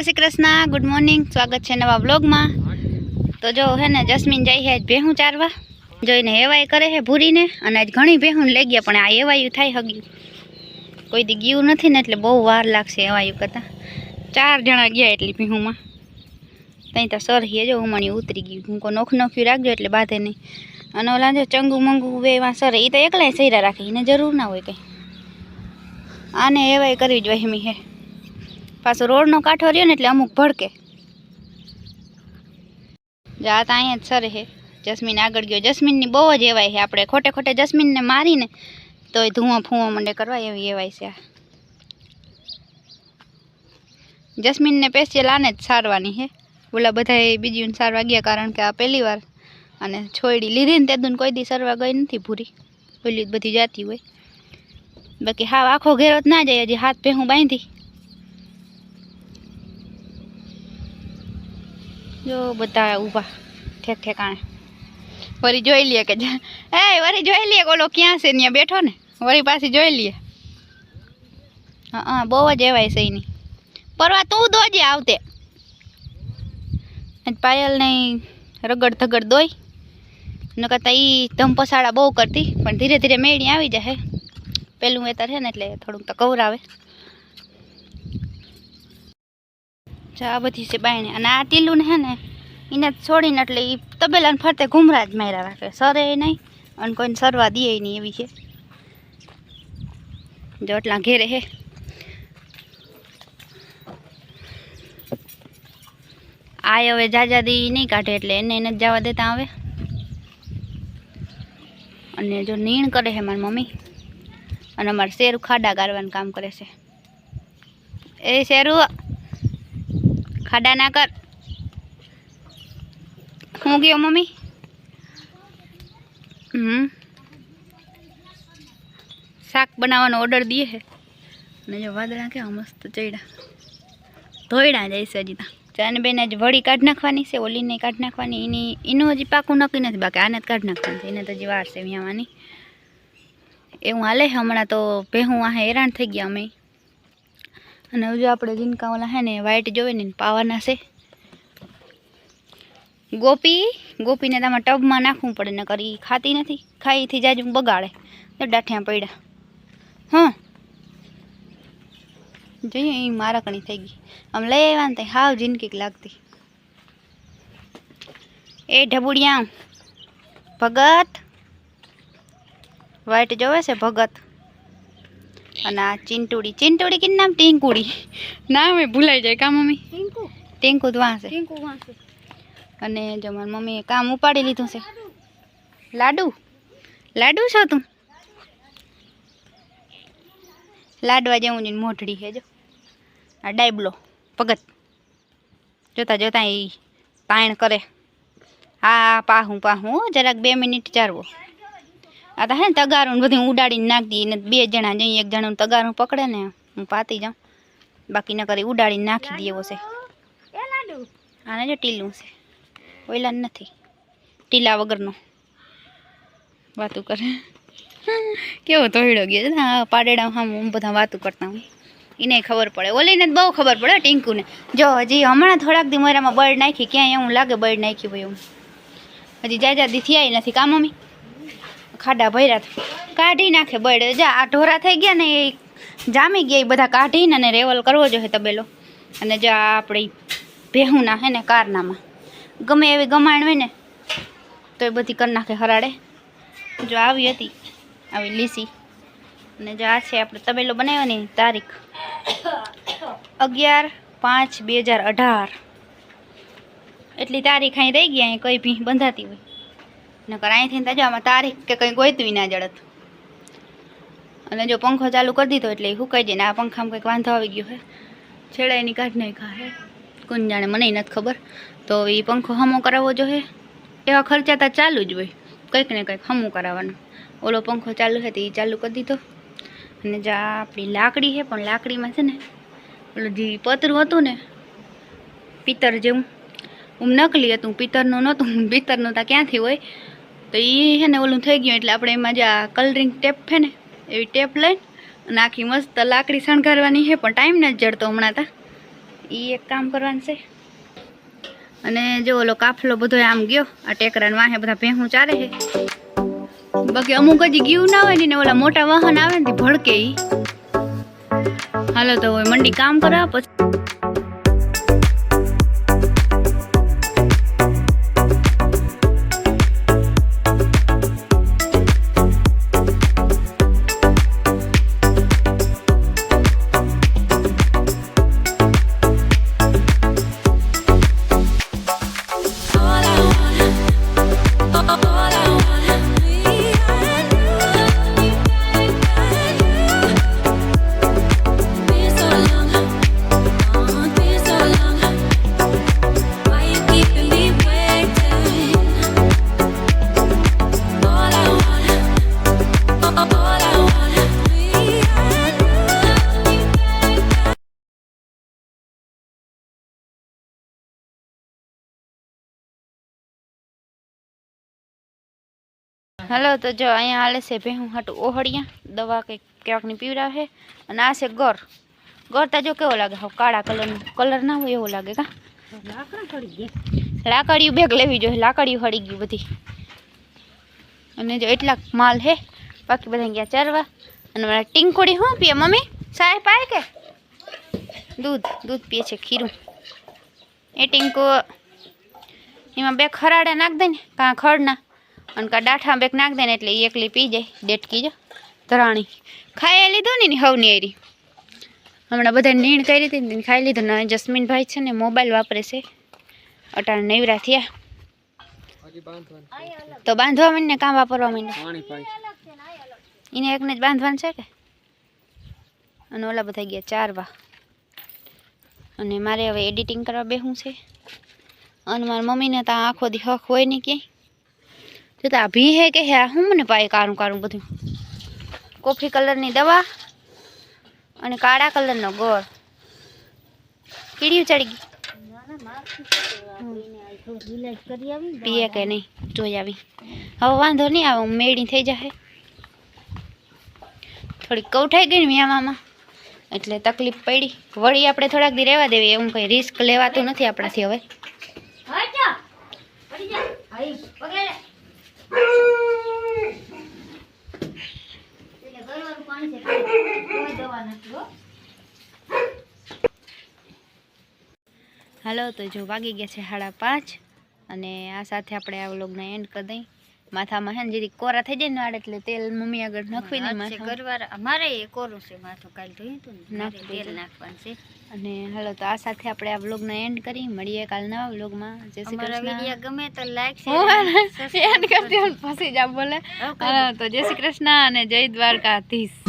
જય Shri Krishna good morning સ્વાગત છે નવા બ્લોગમાં તો જો હે ને, જસ્મીન જાય હે ભેહું ચારવા. જોઈને એવાય કરે હે ભૂરીને. અને આજ ઘણી ભેહું લઈ ગયા પણ આ એવાયું થાય હગ્યું કોઈ દી ગયું નથી ને, એટલે બહુ વાર લાગશે એવાયું કરતાં. ચાર જણા ગયા એટલી ભેહુંમાં. ત્યાં તો સર હે જો, ઉમણી ઉતરી ગયું. હું કો નોખ નોખ્યું રાખજો, એટલે બાધે નહીં. અને ઓલા જો ચંગુ મંગુ બે એમાં સર એ તો એકલાય સૈરા રાખે, એને જરૂર ના હોય કંઈ. આને એવાય કરવી જ વહેમી હે. પાછો રોડનો કાંઠો રહ્યો ને એટલે અમુક ભડકે. જાત તો અહીંયા જ સર હે. જસ્મીન આગળ ગયો. જસ્મીનની બહુ જ એવાય છે આપણે ખોટે ખોટે જસ્મીનને મારીને તોય ધુઆ ફૂવા મંડે કરવા એવી એવાય છે જસ્મીનને પેસ્યલ આને જ સારવાની છે ઓલા બધાએ બીજી સારવા ગયા કારણ કે આ પહેલી વાર અને છોડી લીધી ને તે કોઈ દી સરવા ગઈ નથી પૂરી ઓલી બધી જાતી હોય. બાકી હા આખો ઘેરો જ ના જાય, હજી હાથ ભેહું બાંધી. જો બધા ઊભા. ઠેક ઠેકાણે. વળી જોઈ લઈએ કે એ વળી જોઈ લઈએ ઓલો ક્યાં છે? ત્યાં બેઠો ને. વળી પાછી જોઈ લઈએ હા બહુ જ એવાય છે એની. પરવા તું દોજે આવતે. પાયલ નહીં રગડ ધગડ દોય. ન કરતાં એ ધમપસાડા બહુ કરતી. પણ ધીરે ધીરે મેળી આવી જાય પેલું વેતર છે ને એટલે થોડુંક તો કવરાવે. જા બધી છે બાયણી. અને આ ટીલું હે ને, એને છોડીને એટલે એ તબેલાને ફરતે ઘુમરા જ માર્યા રાખે. સરે નહીં, અને કોઈને સરવા દે નહીં એવી છે. જો એટલા ઘેરે હે. આ હવે જાજા દી નહીં કાઢે એટલે એને એને જ જવા દેતા આવે અને જો નીણ કરે છે મારી મમ્મી, અને અમારે શેરું ખાડા ગાળવાનું કામ કરે છે. એ શેરું ખાડા ના કર. હું ગયો મમ્મી? હમ. શાક બનાવવાનો ઓર્ડર દઈએ છે અને જો વાદળા કેવા મસ્ત ચડ્યા. ધોયડા જાય છે હજી ત્યાં ચાને બેન જ વળી કાઢી નાખવાની છે ઓલીને કાઢી નાખવાની. એની એનું હજી પાકું નક્કી નથી બાકી આને જ કાઢી નાખવાની છે. એને તો હજી વાર છે વ્યાવાની એવું હાલે છે હમણાં તો ભેહું આ હેરાન થઈ ગયા અમે. અને હજુ આપણે જીનકા ઓલા હે ને વાઈટ જોવે ને પાવાના છે. ગોપી, ગોપીને તમારે ટબમાં નાખવું પડે ને કરી ખાતી નથી. ખાઈથી જાજુ બગાડે. તો ડાઠિયા પડ્યા. હા. જોઈએ એ મારાકણી થઈ ગઈ. આમ લઈ આવ્યા ને હાવ જિંદગી લાગતી. એ ઢબુડિયા ભગત. વાઈટ જોવે છે ભગત. અને આ ચિંટુડી. ચિંટુડી કે નામ? ટીંકુડી. નામ એ ભૂલાઈ જાય કા મમ્મી? ટીંકુ. ટીંકુ જ વાંસે. ટીંકુ વાંચે અને જો મારી મમ્મીએ કામ ઉપાડી લીધું છે. લાડુ? લાડુ છો તું? લાડવા જેવું જોઈને મોઢડી છે જો. આ ડાયબલો પગત. જોતા જોતા એ તાણ કરે. હા પાહું પાહું હો, જરાક બે મિનિટ ચારવો. આ તો હે ને તગારું બધું ઉડાડીને નાખી ને બે જણા જઈએ એક જણાનું તગારું પકડે ને હું પાતી જાઉં. બાકી ન કરી ઉડાડીને નાખી દઈએ એવો છે આને જો ટીલું છે. ઓઈલા નથી. ટીલા વગરનો. વાતું કરે. કેવો તોડ્યો ગયો છે. ને હા પાડેડા હા હું બધા વાતું કરતા હોય. એને ખબર પડે. ઓલીને જ બહુ ખબર પડે ટીંકુને જો હજી હમણાં થોડાક દી મોરામાં બળ નાખી ક્યાંય એવું લાગે બર્ડ નાખ્યું હોય એવું. હજી જાજા દી થયા નથી. કા મમ્મી? ખાડા ભર્યા. કાઢી નાખે બળ. જા, આ ઢોરા થઈ ગયા ને એ જામી ગયા. એ બધા કાઢીને અને રેવલ કરવો જોઈએ તબેલો. અને જો આ આપણી ભેહુંના હે ને કારનામાં. ગમે એવી ગમાણ હોય ને, તો એ બધી કરી નાખે હરાડે જો આવી હતી, આવી લીસી. અને જો, આ છે આપણે તબેલો બનાવ્યો ને તારીખ. અગિયાર પાંચ બે હજાર અઢાર. એટલી તારીખ અહીં રહી ગઈ, અહીં કંઈ ભી બંધાતી હોય. નકર અહીંથી ત્યાં આમાં તારીખ કે કંઈ ગોઈતું ના જડત. અને જો પંખો ચાલુ કરી દીધો એટલે સુકાઈ જઈને આ પંખામાં કંઈક વાંધો આવી ગયો હે. છેડા એની કાઢ નાખ્યા હે. કોણ જાણે, મને નથી ખબર. તો એ પંખો હમો કરાવવો જોઈએ એવા ખર્ચા તો ચાલુ જ હોય. કંઈક ને કંઈક હમું કરાવવાનું. ઓલો પંખો ચાલુ છે તો એ ચાલુ કરી દીધો. અને જે આપણી લાકડી છે પણ લાકડીમાં છે ને, ઓલું જે પતરું હતું ને, પિત્તર જેવું હું નકલી હતું, પિત્તરનું નહોતું પિત્તરનું તો ક્યાંથી હોય? તો એ છે ને ઓલું થઈ ગયું એટલે આપણે એમાં જે આ કલરિંગ ટેપ છે ને, એવી ટેપ લઈને અને આખી મસ્ત લાકડી શણગારવાની છે પણ ટાઈમ નથી જડતો હમણાં તા. એ એક કામ કરવાનું છે. અને જો ઓલો કાફલો બધો આમ ગયો, આ ટેકરાને વાહે બધા ભેહું ચાલે છે બાકી અમુક હજી ગયું ના હોય ને ઓલા મોટા વાહન આવે ને ભડકે હાલો તો મંડી કામ કરા પછી હાલો તો જો અહીંયા હાલે છે ભેહું હાટું ઓહળિયા. દવા કંઈક ક્યાંકની પીવડાવે અને આ છે ગર. ગર તા જો કેવો લાગે? હવે કાળા કલરનો કલર ના હોય એવો લાગે કા? લાકડીયું બેગ લેવી જોઈએ. લાકડીયું હળી ગયું બધી. અને જો એટલા માલ હે બાકી બધા ગયા ચરવા. અને મારા ટીંકોડી શું પીએ મમ્મી? સાહેબ પાય કે? દૂધ દૂધ પીએ છે ખીરું. એ ટીંકો એમાં બે ખરાડે નાખ દે ને કાં ખડના અને કડાઠા ડાઠા બેક નાખ દે ને એટલે એ એકલી પી જાય ડેટકી જો. ધરાણી. ખાઈ લીધું ને હવની એરી. હમણાં બધા નીણ કરી હતી ને ખાઈ લીધું ને જસ્મીનભાઈ છે ને મોબાઈલ વાપરે છે. અટાણ નેવરા થયા. તો બાંધવા માંડ ને કામ વાપરવા માંડ એને એકને જ બાંધવાનું છે કે? અને ઓલા બધા ગયા ચારવા. અને મારે હવે એડિટિંગ કરવા બેહું છે. અને મારા મમ્મીને ત્યાં આખો દી હક હોય નહીં ક્યાંય. તો તો ભી હે કે હે હું મને પાય કારું કારું બધું? કોફી કલરની દવા અને કાળા કલરનો ગોળ. કીડી ચડી ગઈ. પીએ કે નહીં? જોઈ આવી. હવે વાંધો નહીં આવે મેળી થઈ જશે થોડીક કૌઠાઈ ગઈ ને વ્યાવામાં એટલે તકલીફ પડી. વળી આપણે થોડાક દી રહેવા દેવી, એવું કંઈ રિસ્ક લેવાતું નથી આપણાથી હવે. હાલો તો જો વાગી ગયા છે સાડા પાંચ અને આ સાથે આપણે આ વ્લોગને એન્ડ કરી દઈ. માથામાં હે ને જેથી કોરા થઈ જાય ને વાળ એટલે તેલ મમ્મી આગળ નાખવી દે માથે ગરવાર. અમારે એ કોરું છે માથું કાલ ધોયું હતું ને તેલ નાખવાનું છે. અને હાલો તો આ સાથે આપણે આ વ્લોગને એન્ડ કરી. મળીએ કાલ નવા વ્લોગમાં. જય શ્રી કૃષ્ણ. વિડિયો ગમે તો લાઈક શેર એન્ડ કરી દો પછી જ બોલે. હા, તો જય શ્રી કૃષ્ણ અને જય દ્વારકાધીશ.